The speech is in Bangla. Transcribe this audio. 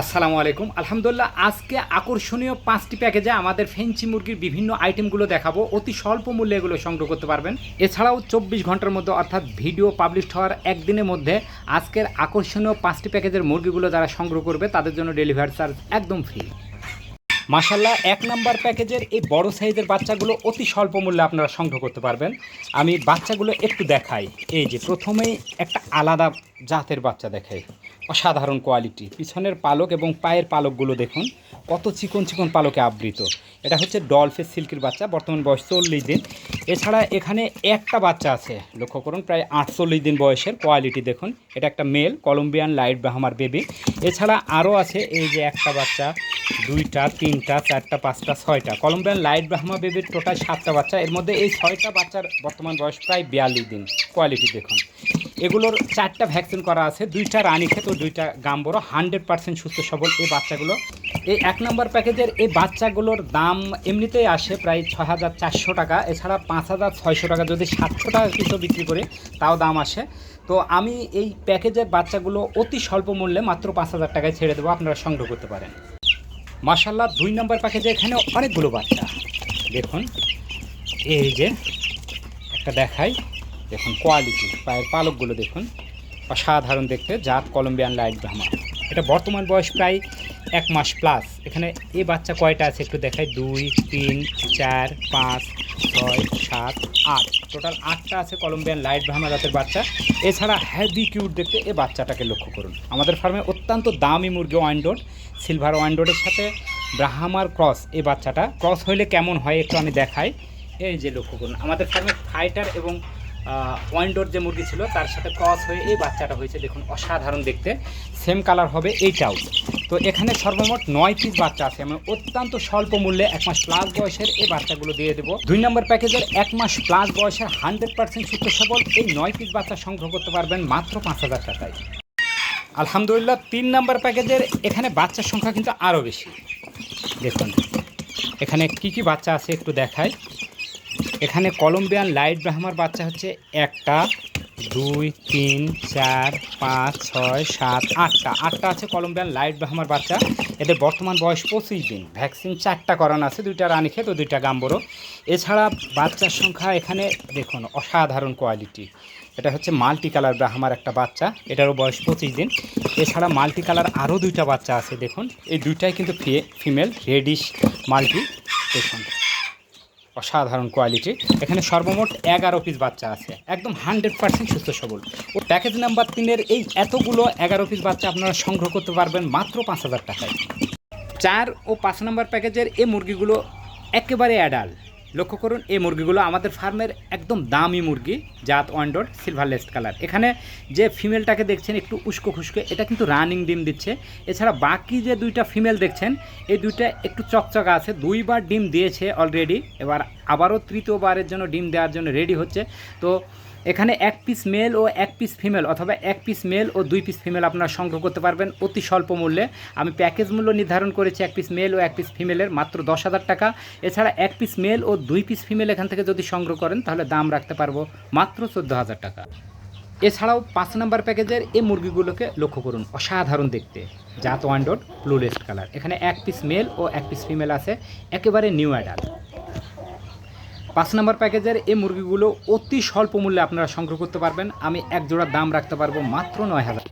আসসালামু আলাইকুম। আলহামদুলিল্লাহ, আজকে আকর্ষণীয় পাঁচটি প্যাকেজে আমাদের ফেঞ্চি মুরগির বিভিন্ন আইটেমগুলো দেখাবো। অতি স্বল্প মূল্যে এগুলো সংগ্রহ করতে পারবেন। এছাড়াও চব্বিশ ঘণ্টার মধ্যে অর্থাৎ ভিডিও পাবলিশ হওয়ার একদিনের মধ্যে আজকের আকর্ষণীয় পাঁচটি প্যাকেজের মুরগিগুলো যারা সংগ্রহ করবে, তাদের জন্য ডেলিভারি চার্জ একদম ফ্রি। মাসাল্লাহ এক নাম্বার প্যাকেজের এই বড় সাইজের বাচ্চাগুলো অতি স্বল্প মূল্যে আপনারা সংগ্রহ করতে পারবেন। আমি বাচ্চাগুলো একটু দেখাই। এই যে, প্রথমেই একটা আলাদা জাতের বাচ্চা দেখাই। অসাধারণ কোয়ালিটি পিছনের পালক এবং পায়ের পালকগুলো দেখুন, কত চিকন চিকন পালকে আবৃত। এটা হচ্ছে ডলফেস সিল্কের বাচ্চা, বর্তমান বয়স চল্লিশ দিন। এছাড়া এখানে একটা বাচ্চা আছে, লক্ষ্য করুন, প্রায় আটচল্লিশ দিন বয়সের কোয়ালিটি দেখুন। এটা একটা মেল কলম্বিয়ান লাইট ব্রাহ্মার বেবি এছাড়া আরও আছে, এই যে একটা বাচ্চা, দুইটা, তিনটা, চারটা, পাঁচটা, ছয়টা। কলম্বিয়ান লাইট ব্রাহ্মা বেবির টোটাল সাতটা বাচ্চা। এর মধ্যে এই ছয়টা বাচ্চার বর্তমান বয়স প্রায় বিয়াল্লিশ দিন। কোয়ালিটি দেখুন। এগুলোর চারটা ভ্যাকসিন করা আছে, দুইটা রানী খেত ও দুইটা গাম্বরো, হান্ড্রেড পার্সেন্ট সুস্থ সবল এই বাচ্চাগুলো। এই এক নম্বর প্যাকেজের এই বাচ্চাগুলোর দাম এমনিতেই আসে প্রায় ছয় হাজার চারশো টাকা, এছাড়া পাঁচ হাজার ছয়শো টাকা যদি সাতশো টাকা কিছু বিক্রি করি, তাও দাম আসে। তো আমি এই প্যাকেজের বাচ্চাগুলো অতি স্বল্প মূল্যে মাত্র পাঁচ হাজার টাকায় ছেড়ে দেবো, আপনারা সংগ্রহ করতে পারেন। মার্শাল্লাহ দুই নম্বর প্যাকেজে এখানে অনেকগুলো বাচ্চা। দেখুন, এই যে একটা দেখাই। দেখুন কোয়ালিটি পায়ের পালকগুলো দেখুন, অসাধারণ দেখতে, জাত কলম্বিয়ান লাইট ব্রাহ্মা। এটা বর্তমান বয়স প্রায় এক মাস প্লাস এখানে এই বাচ্চা কয়টা আছে একটু দেখাই। দুই, তিন, চার, পাঁচ, ছয়, সাত, আট। টোটাল আটটা আছে কলম্বিয়ান লাইট ব্রাহ্মা জাতের বাচ্চা। এছাড়া হ্যাভি কিউট দেখতে এই বাচ্চাটাকে লক্ষ্য করুন। আমাদের ফার্মে অত্যন্ত দামি মুরগি ওয়াইন্ডোড সিলভার ওয়াইন্ডোডের সাথে ব্রাহ্মার ক্রস এই বাচ্চাটা। ক্রস হইলে কেমন হয় একটু আমি দেখাই। এই যে লক্ষ্য করুন। আমাদের ফার্মে ফাইটার এবং ওয়াইন্ডোর যে মুরগি ছিল, তার সাথে ক্রস হয়ে এই বাচ্চাটা হয়েছে, দেখুন, অসাধারণ দেখতে। সেম কালার হবে এইটাও। তো এখানে সর্বমোট নয় পিস বাচ্চা আছে। আমি অত্যন্ত স্বল্প মূল্যে এক মাস প্লাস বয়সের এই বাচ্চাগুলো দিয়ে দেবো। দুই নম্বর প্যাকেজের এক মাস প্লাস বয়সের হান্ড্রেড পার্সেন্ট সুস্থ সবল এই নয় পিস বাচ্চা সংগ্রহ করতে পারবেন মাত্র পাঁচ হাজার টাকায়। আলহামদুলিল্লাহ, তিন নম্বর প্যাকেজের এখানে বাচ্চার সংখ্যা কিন্তু আরও বেশি। দেখুন, এখানে কি কি বাচ্চা আছে একটু দেখাই। এখানে কলম্বিয়ান লাইট ব্রাহ্মার বাচ্চা হচ্ছে একটা, দুই, তিন, চার, পাঁচ, ছয়, সাত, আটটা। আটটা আছে কলম্বিয়ান লাইট ব্রাহ্মার বাচ্চা। এদের বর্তমান বয়স পঁচিশ দিন। ভ্যাকসিন চারটা করানো আছে, দুইটা রানী খেত দুইটা গাম্বরো। এছাড়া বাচ্চার সংখ্যা এখানে দেখুন, অসাধারণ কোয়ালিটি। এটা হচ্ছে মাল্টি কালার ব্রাহ্মার একটা বাচ্চা, এটারও বয়স পঁচিশ দিন। এছাড়া মাল্টি কালার আরও দুইটা বাচ্চা আছে, দেখুন। এই দুইটাই কিন্তু ফিমেল, রেডিশ, মাল্টি দেখুন অসাধারণ কোয়ালিটি এখানে সর্বমোট এগারো পিস বাচ্চা আছে। একদম হান্ড্রেড পার্সেন্ট সুস্থ সবল। ও প্যাকেজ নাম্বার তিনের এই এতগুলো এগারো পিস বাচ্চা আপনারা সংগ্রহ করতে পারবেন মাত্র পাঁচ হাজার টাকায়। চার ও পাঁচ নম্বর প্যাকেজের এই মুরগিগুলো একেবারে অ্যাডাল লক্ষ্য করুন, এই মুরগিগুলো আমাদের ফার্মের একদম দামি মুরগি, জাত ওয়ান্ডোর সিলভার লেস্ট কালার এখানে যে ফিমেলটাকে দেখছেন, একটু উস্কো খুস্কো, এটা কিন্তু রানিং ডিম দিচ্ছে। এছাড়া বাকি যে দুইটা ফিমেল দেখছেন, এই দুইটা একটু চকচকা আছে, দুইবার ডিম দিয়েছে অলরেডি এবার আবারও তৃতীয়বারের জন্য ডিম দেওয়ার জন্য রেডি হচ্ছে। তো এখানে এক পিস মেল ও এক পিস ফিমেল অথবা এক পিস মেল ও দুই পিস ফিমেল আপনারা সংগ্রহ করতে পারবেন অতি স্বল্প মূল্যে। আমি প্যাকেজ মূল্য নির্ধারণ করেছি এক পিস মেল ও এক পিস ফিমেলের মাত্র দশ হাজার টাকা। এছাড়া এক পিস মেল ও দুই পিস ফিমেল এখান থেকে যদি সংগ্রহ করেন, তাহলে দাম রাখতে পারব মাত্র চোদ্দ হাজার টাকা। এছাড়াও পাঁচ নাম্বার প্যাকেজের এই মুরগিগুলোকে লক্ষ্য করুন, অসাধারণ দেখতে। জাত ওয়ান্ডোড ব্লু রেস্ট কালার এখানে এক পিস মেল ও এক পিস ফিমেল আছে, একেবারে নিউ অ্যাডাল পাঁচ নম্বর প্যাকেজের এই মুরগিগুলো অতি স্বল্প মূল্যে আপনারা সংগ্রহ করতে পারবেন। আমি এক জোড়া দাম রাখতে পারব মাত্র নয় হাজার।